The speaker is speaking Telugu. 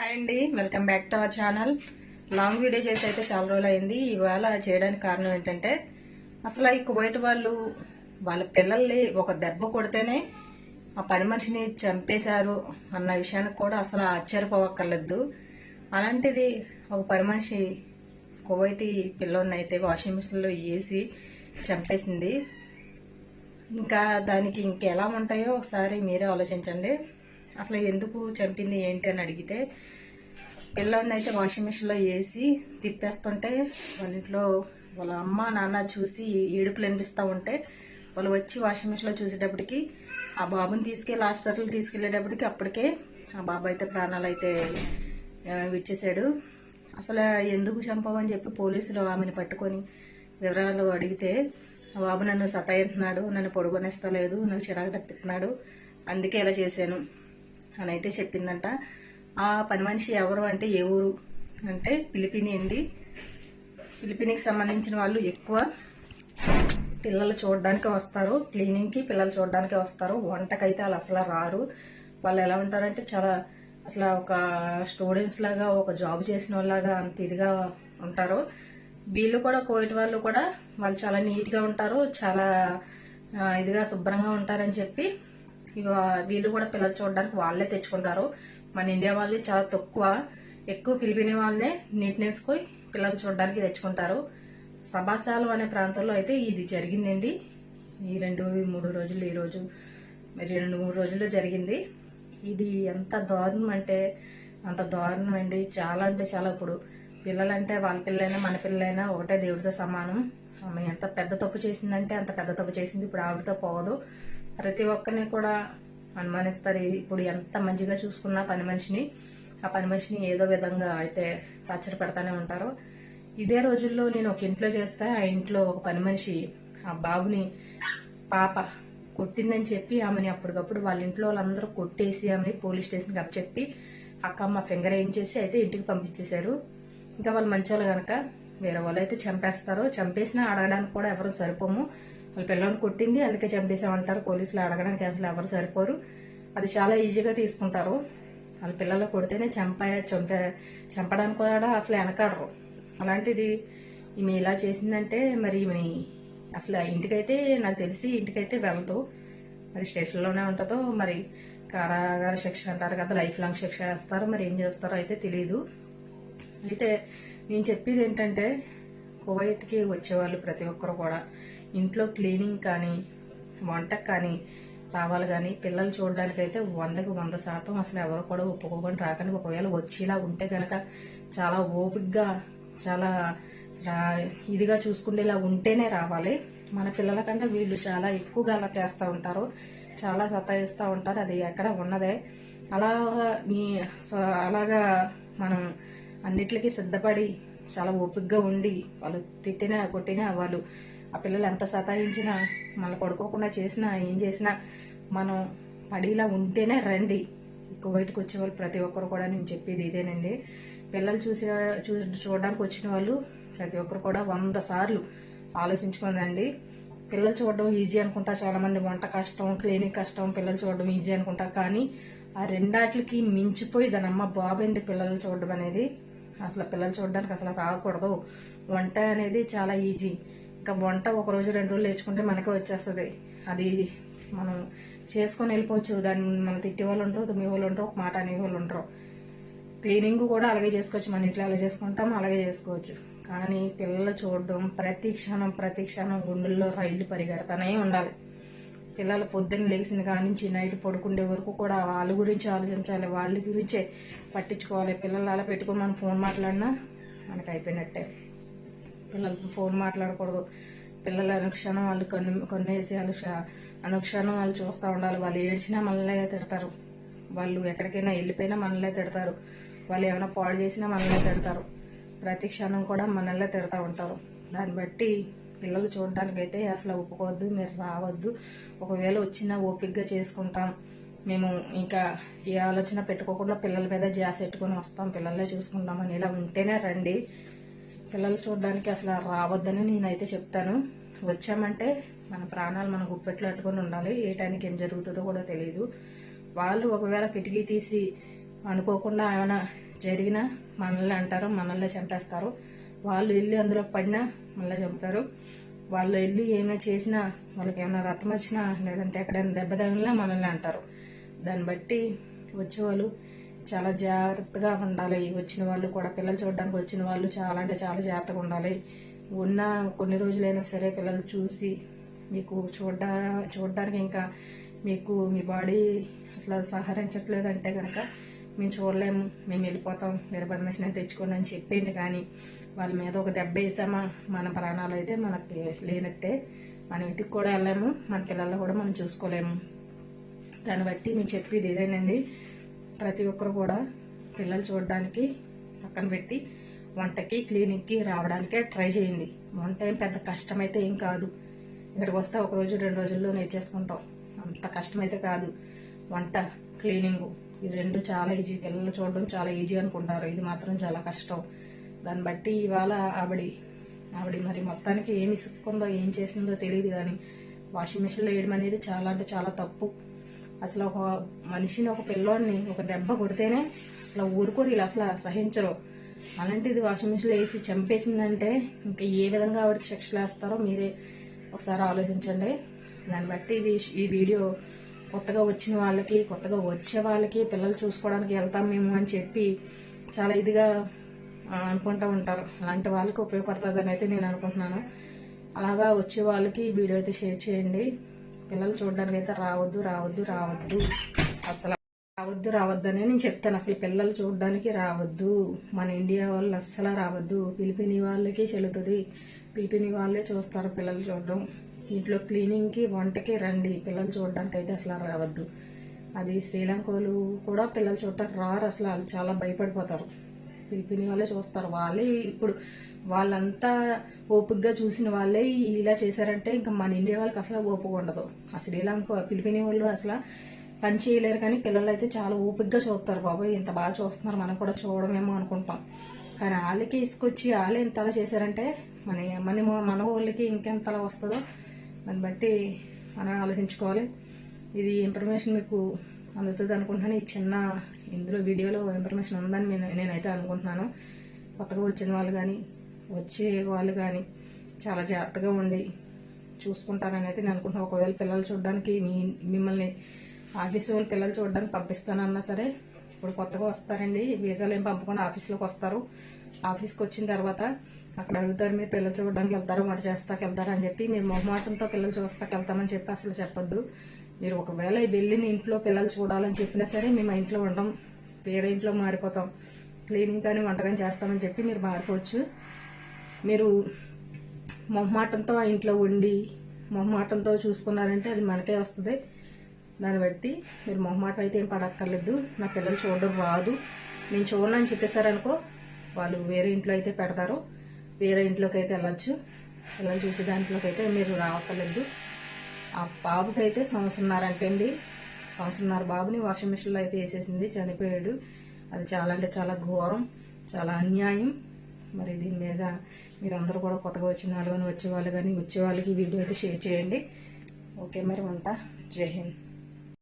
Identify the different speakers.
Speaker 1: హాయ్ అండి welcome back to our channel. Long video చేసి అయితే చాలా రోజులు అయింది. ఇవాళ చేయడానికి కారణం ఏంటంటే అసలు ఈ కువైట్ వాళ్ళు వాళ్ళ పిల్లల్ని ఒక దెబ్బ కొడితేనే ఆ పని మనిషిని చంపేశారు అన్న విషయానికి కూడా అసలు ఆశ్చర్యపోవక్కర్లేదు. అలాంటిది ఒక పని మనిషి కువైటి పిల్లోడిని అయితే వాషింగ్ మిషన్లో వేసి చంపేసింది. ఇంకా దానికి ఇంకెలా ఉంటాయో ఒకసారి మీరే ఆలోచించండి. అసలు ఎందుకు చంపింది ఏంటి అని అడిగితే పిల్లోడిని అయితే వాషింగ్ మిషన్లో వేసి తిప్పేస్తుంటే వాళ్ళ ఇంట్లో వాళ్ళ అమ్మ నాన్న చూసి ఏడుపులు అనిపిస్తూ ఉంటే వాళ్ళు వచ్చి వాషింగ్ మిషన్లో చూసేటప్పటికి ఆ బాబుని తీసుకెళ్ళి హాస్పిటల్ తీసుకెళ్ళేటప్పటికి అప్పటికే ఆ బాబు అయితే ప్రాణాలు అయితే విచ్చేశాడు. విచ్చేసాడు అసలు ఎందుకు చంపమని చెప్పి పోలీసులు ఆమెను పట్టుకొని వివరాలు అడిగితే ఆ బాబు నన్ను సతాయిస్తున్నాడు నన్ను పొడుగునేస్తలేదు నాకు చిరాకు తప్పిస్తున్నాడు అందుకే ఇలా చేశాను. అని అయితే చెప్పిందంట. ఆ పని మనిషి ఎవరు అంటే ఏ ఊరు? అంటే పిలిపిని అండి. పిలిపినికి సంబంధించిన వాళ్ళు ఎక్కువ పిల్లలు చూడడానికి వస్తారు. క్లీనింగ్కి పిల్లలు చూడడానికి వస్తారు. వంటకైతే వాళ్ళు అసలు రారు. వాళ్ళు ఎలా ఉంటారంటే చాలా అసలు ఒక స్టూడెంట్స్ లాగా ఒక జాబ్ చేసిన వాళ్ళలాగా అంత ఇదిగా ఉంటారు. వీళ్ళు కూడా కోవిడ్ వాళ్ళు కూడా వాళ్ళు చాలా నీట్గా ఉంటారు. చాలా ఇదిగా శుభ్రంగా ఉంటారని చెప్పి వీళ్ళు కూడా పిల్లలు చూడడానికి వాళ్ళే తెచ్చుకుంటారు. మన ఇండియా వాళ్ళు చాలా తక్కువ. ఎక్కువ పిలిపిన వాళ్ళనే నీట్నెస్కు పిల్లలు చూడడానికి తెచ్చుకుంటారు. సభాశాలం అనే ప్రాంతంలో అయితే ఇది జరిగిందండి. ఈ రెండు మూడు రోజులు ఈ రోజు మరి రెండు మూడు రోజులు జరిగింది. ఇది ఎంత దారుణం అంటే అంత దారుణం అండి. చాలా అంటే చాలా ఇప్పుడు పిల్లలంటే వాళ్ళ పిల్లలైనా మన పిల్లలైనా ఒకటే దేవుడితో సమానం. ఆమె ఎంత పెద్ద తప్పు చేసిందంటే అంత పెద్ద తప్పు చేసింది. ఇప్పుడు ఆవిడతో పోదు ప్రతి ఒక్కరిని కూడా అనుమానిస్తారు. ఇప్పుడు ఎంత మంచిగా చూసుకున్న పని మనిషిని ఆ పని మనిషిని ఏదో విధంగా అయితే టార్చర్ పెడతానే ఉంటారు. ఇదే రోజుల్లో నేను ఒక ఇంట్లో చేస్తే ఆ ఇంట్లో ఒక పని మనిషి ఆ బాబుని పాప కొట్టిందని చెప్పి ఆమెని అప్పటికప్పుడు వాళ్ళ ఇంట్లో వాళ్ళందరూ కొట్టేసి ఆమెని పోలీస్ స్టేషన్కి అప్పచెప్పి అక్క మా ఫింగర్ వేయించేసి అయితే ఇంటికి పంపించేశారు. ఇంకా వాళ్ళు మంచోళ్ళు కనుక వేరే వాళ్ళు అయితే చంపేస్తారు. చంపేసినా అడగడానికి కూడా ఎవరు సరిపోము. వాళ్ళ పిల్లల్ని కొట్టింది అందుకే చంపేసామంటారు పోలీసులు అడగడానికి అసలు ఎవరు సరిపోరు. అది చాలా ఈజీగా తీసుకుంటారు. వాళ్ళ పిల్లలు కొడితేనే చంప చంపే చంపడానికి కూడా అసలు వెనకాడరు. అలాంటిది ఈమె ఇలా చేసిందంటే మరి ఈమెని అసలు ఆ ఇంటికైతే నాకు తెలిసి ఇంటికైతే వెళ్ళదు. మరి స్టేషన్లోనే ఉంటుందో మరి కారాగార శిక్ష అంటారు కదా లైఫ్ లాంగ్ శిక్ష వేస్తారు. మరి ఏం చేస్తారో అయితే తెలియదు అయితే నేను చెప్పేది ఏంటంటే కువైట్కి వచ్చేవాళ్ళు ప్రతి ఒక్కరు కూడా. ఇంట్లో క్లీనింగ్ కానీ వంట కానీ రావాలి కానీ పిల్లలు చూడడానికి అయితే వందకి వంద శాతం అసలు ఎవరు కూడా ఒప్పుకోకుండా రాకండి. ఒకవేళ వచ్చేలా ఉంటే కనుక చాలా ఓపిగ్గా చాలా రా- ఇదిగా చూసుకునేలా ఉంటేనే రావాలి. మన పిల్లల కంటే వీళ్ళు చాలా ఎక్కువగా అలా చేస్తూ ఉంటారు. చాలా సతాయిస్తూ ఉంటారు. అది ఎక్కడ ఉన్నదే. అలా మీ స- అలాగా మనం అన్నిటికీ సిద్ధపడి చాలా ఓపికగా ఉండి వాళ్ళు తిట్టినా కొట్టినా వాళ్ళు ఆ పిల్లలు ఎంత సతాయించినా మళ్ళీ పడుకోకుండా చేసినా ఏం చేసినా మనం పడిలా ఉంటేనే రండి. కువైట్కి వచ్చే వాళ్ళు ప్రతి ఒక్కరు కూడా నేను చెప్పేది ఇదేనండి. పిల్లలు చూసి చూ చూడడానికి వచ్చిన వాళ్ళు ప్రతి ఒక్కరు కూడా వంద సార్లు ఆలోచించుకొని రండి. పిల్లలు చూడడం ఈజీ అనుకుంటా చాలామంది వంట కష్టం క్లీనింగ్ కష్టం పిల్లలు చూడడం ఈజీ అనుకుంటా. కానీ ఆ రెండాట్లకి మించిపోయి దాని అమ్మ బాబండి పిల్లలు చూడడం అనేది. అసలు పిల్లలు చూడడానికి అసలు రాకూడదు వంట అనేది చాలా ఈజీ. ఇంకా వంట ఒక రోజు రెండు రోజులు నేర్చుకుంటే మనకే వచ్చేస్తుంది. అది మనం చేసుకొని వెళ్ళిపోవచ్చు. దాన్ని మనం తిట్టే వాళ్ళు ఉంటారు తుమ్మే వాళ్ళు ఉంటారు ఒక మాట అనే వాళ్ళు ఉంటారు. క్లీనింగ్ కూడా అలాగే చేసుకోవచ్చు. మన ఇంట్లో అలా చేసుకుంటాం అలాగే చేసుకోవచ్చు. కానీ పిల్లలు చూడడం ప్రతి క్షణం ప్రతి క్షణం గుండెల్లో రైళ్ళు పరిగెడతానే ఉండాలి. పిల్లలు పొద్దున్న లేచిన కాడి నుంచి నైట్ పడుకునే వరకు కూడా వాళ్ళ గురించి ఆలోచించాలి. వాళ్ళ గురించే పట్టించుకోవాలి. పిల్లలు అలా పెట్టుకొని మనం ఫోన్ మాట్లాడినా మనకు అయిపోయినట్టే. పిల్లలతో ఫోన్ మాట్లాడకూడదు. పిల్లలు అనుక్షణం వాళ్ళు కొన్ని కొన్నేసి అనుక్ష అనుక్షణం వాళ్ళు చూస్తూ ఉండాలి. వాళ్ళు ఏడ్చినా మనల్నే తిడతారు. వాళ్ళు ఎక్కడికైనా వెళ్ళిపోయినా మనల్నే తిడతారు. వాళ్ళు ఏమైనా పాడు చేసినా మనల్నే తిడతారు. ప్రతి క్షణం కూడా మనల్నే తిడతా ఉంటారు. దాన్ని బట్టి పిల్లలు చూడటానికైతే అసలు ఒప్పుకోవద్దు మీరు రావద్దు. ఒకవేళ వచ్చినా ఓపిక్గా చేసుకుంటాం. మేము ఇంకా ఏ ఆలోచన పెట్టుకోకుండా పిల్లల మీద జాస్ పెట్టుకొని వస్తాం పిల్లలే చూసుకుంటామని ఇలా ఉంటేనే రండి. పిల్లలు చూడడానికి అసలు రావద్దని నేనైతే చెప్తాను. వచ్చామంటే మన ప్రాణాలు మన గుప్పెట్లో పెట్టుకొని ఉండాలి. ఏ టైంకి ఏం జరుగుతుందో కూడా తెలియదు వాళ్ళు ఒకవేళ కిటికీ తీసి అనుకోకుండా ఏమైనా జరిగినా మనల్ని అంటారు మనల్ని చంపేస్తారు. వాళ్ళు వెళ్ళి అందులో పడినా మళ్ళీ చంపుతారు. వాళ్ళు వెళ్ళి ఏమైనా చేసినా వాళ్ళకి ఏమైనా రక్తం వచ్చినా లేదంటే ఎక్కడైనా దెబ్బ తగిలినా మనల్ని అంటారు. దాన్ని బట్టి వచ్చేవాళ్ళు చాలా జాగ్రత్తగా ఉండాలి. వచ్చిన వాళ్ళు కూడా పిల్లలు చూడడానికి వచ్చిన వాళ్ళు చాలా అంటే చాలా జాగ్రత్తగా ఉండాలి. ఉన్న కొన్ని రోజులైనా సరే పిల్లలు చూసి మీకు చూడ చూడడానికి ఇంకా మీకు మీ బాడీ అసలు సహకరించట్లేదంటే కనుక మేము చూడలేము మేము వెళ్ళిపోతాం వేరే పర్మిషన్ అయితే తెచ్చుకోండి అని చెప్పింది. కానీ వాళ్ళ మీద ఒక దెబ్బ వేసామా? మన ప్రాణాలు అయితే మనకి లేనట్టే. మన ఇంటికి కూడా వెళ్ళాము మన పిల్లల్ని కూడా మనం చూసుకోలేము. దాన్ని బట్టి నేను చెప్పేది ఇదేనండి ప్రతి ఒక్కరు కూడా పిల్లలు చూడడానికి పక్కన పెట్టి వంటకి క్లినిక్కి రావడానికే ట్రై చేయండి. వంట ఏం పెద్ద కష్టమైతే ఏం కాదు. ఇక్కడికి వస్తే ఒక రోజు రెండు రోజుల్లో నేర్చేసుకుంటాం. అంత కష్టమైతే కాదు. వంట క్లీనింగ్ ఈ రెండు చాలా ఈజీ. పిల్లలు చూడడం చాలా ఈజీ అనుకుంటారు. ఇది మాత్రం చాలా కష్టం. దాన్ని బట్టి ఇవాళ ఆవిడ ఆవిడ మరి మొత్తానికి ఏమి ఇసుక్కుందో ఏం చేసిందో తెలియదు కానీ వాషింగ్ మిషన్లో వేయడం అనేది చాలా అంటే చాలా తప్పు. అసలు ఒక మనిషిని ఒక పిల్లోడిని ఒక దెబ్బ కొడితేనే అసలు ఊరుకోరు ఇలా అసలు సహించరు అలాంటిది వాషింగ్ మిషన్లో వేసి చంపేసిందంటే ఇంకా ఏ విధంగా ఆవిడకి శిక్షలు వేస్తారో మీరే ఒకసారి ఆలోచించండి. దాన్ని బట్టి ఇది ఈ వీడియో కొత్తగా వచ్చిన వాళ్ళకి కొత్తగా వచ్చే వాళ్ళకి పిల్లలు చూసుకోవడానికి వెళ్తాం మేము అని చెప్పి చాలా ఇదిగా అనుకుంటూ ఉంటారు. అలాంటి వాళ్ళకి ఉపయోగపడుతుందని అయితే నేను అనుకుంటున్నాను. అలాగా వచ్చే వాళ్ళకి ఈ వీడియో అయితే షేర్ చేయండి. పిల్లలు చూడడానికి అయితే రావద్దు రావద్దు రావద్దు. అసలు రావద్దు రావద్దని నేను చెప్తాను. అసలు పిల్లలు చూడడానికి రావద్దు. మన ఇండియా వాళ్ళు అస్సలు రావద్దు. పిలిపిని వాళ్ళకి చెల్లుతుంది. పిలిపిని వాళ్ళే చూస్తారు పిల్లలు చూడడం. ఇంట్లో క్లీనింగ్కి వంటకి రండి. పిల్లలు చూడడానికి అయితే అసలు రావద్దు. అది శ్రీలంక వాళ్ళు కూడా పిల్లలు చూడటానికి రారు అసలు. వాళ్ళు చాలా భయపడిపోతారు. పిలిపిని వాళ్ళే చూస్తారు. వాళ్ళే ఇప్పుడు వాళ్ళంతా ఓపికగా చూసిన వాళ్ళే ఇలా చేశారంటే ఇంకా మన ఇండియా వాళ్ళకి అసలు ఓపిక ఉండదు. ఆ శ్రీలంక పిలిపిని వాళ్ళు అసలు పని చేయలేరు కానీ పిల్లలు అయితే చాలా ఓపికగా చూస్తారు బాబాయ్ ఇంత బాగా చూస్తున్నారు మనం కూడా చూడమేమో అనుకుంటాం. కానీ వాళ్ళకి ఇసుకొచ్చి వాళ్ళే ఇంతలా చేశారంటే మన మన మన వాళ్ళకి ఇంకెంతలా వస్తుందో దాన్ని బట్టి మనం ఆలోచించుకోవాలి. ఇది ఇన్ఫర్మేషన్ మీకు అందుతుంది అనుకుంటున్నాను. ఈ చిన్న ఇందులో వీడియోలో ఇన్ఫర్మేషన్ ఉందని నేను- నేనైతే అనుకుంటున్నాను. కొత్తగా వచ్చిన వాళ్ళు కానీ వచ్చే వాళ్ళు కానీ చాలా జాగ్రత్తగా ఉండి చూసుకుంటారని అయితే నేను అనుకుంటున్నాను ఒకవేళ పిల్లలు చూడడానికి మీ మిమ్మల్ని ఆఫీస్ వాళ్ళు పిల్లలు చూడడానికి పంపిస్తానన్నా సరే ఇప్పుడు కొత్తగా వస్తారండి. వీసాలు ఏం పంపకుండా ఆఫీస్లోకి వస్తారు. ఆఫీస్కి వచ్చిన తర్వాత అక్కడ అడుగుతారు మీరు పిల్లలు చూడడానికి వెళ్తారు? మరి చేస్తాకి వెళ్తారు? అని చెప్పి మీరు మొహమాటంతో పిల్లలు చూస్తాకి వెళ్తామని చెప్పి అసలు చెప్పొద్దు. మీరు ఒకవేళ వెళ్ళిన ఇంట్లో పిల్లలు చూడాలని చెప్పినా సరే మేము ఇంట్లో ఉండం వేరే ఇంట్లో మారిపోతాం. క్లీనింగ్ కానీ వంట కానీ చేస్తామని చెప్పి మీరు మారిపోవచ్చు. మీరు మొహమాటంతో ఆ ఇంట్లో ఉండి మొహమాటంతో చూసుకున్నారంటే అది మనకే వస్తుంది. దాన్ని బట్టి మీరు మొహమాటం అయితే ఏం పడక్కర్లేదు. నా పిల్లలు చూడడం రాదు. నేను చూడను అని చెప్పేశారనుకో వాళ్ళు వేరే ఇంట్లో అయితే పెడతారు. వేరే ఇంట్లోకి అయితే వెళ్ళొచ్చు. పిల్లలు చూసే దాంట్లోకి అయితే మీరు రావక్కర్లేదు ఆ బాబుకి అయితే సంవత్సరంన్నర అంటే అండి సంవత్సరంన్నర బాబుని వాషింగ్ మిషన్లో అయితే వేసేసింది. చనిపోయాడు. అది చాలా అంటే చాలా ఘోరం. చాలా అన్యాయం. మరి దీని మీద మీరందరూ కూడా కొత్తగా వచ్చిన వాళ్ళు కానీ వచ్చే వాళ్ళు కానీ వచ్చే వాళ్ళకి ఈ వీడియో అయితే షేర్ చేయండి. ఓకే మరి ఉంటా. జై హింద్.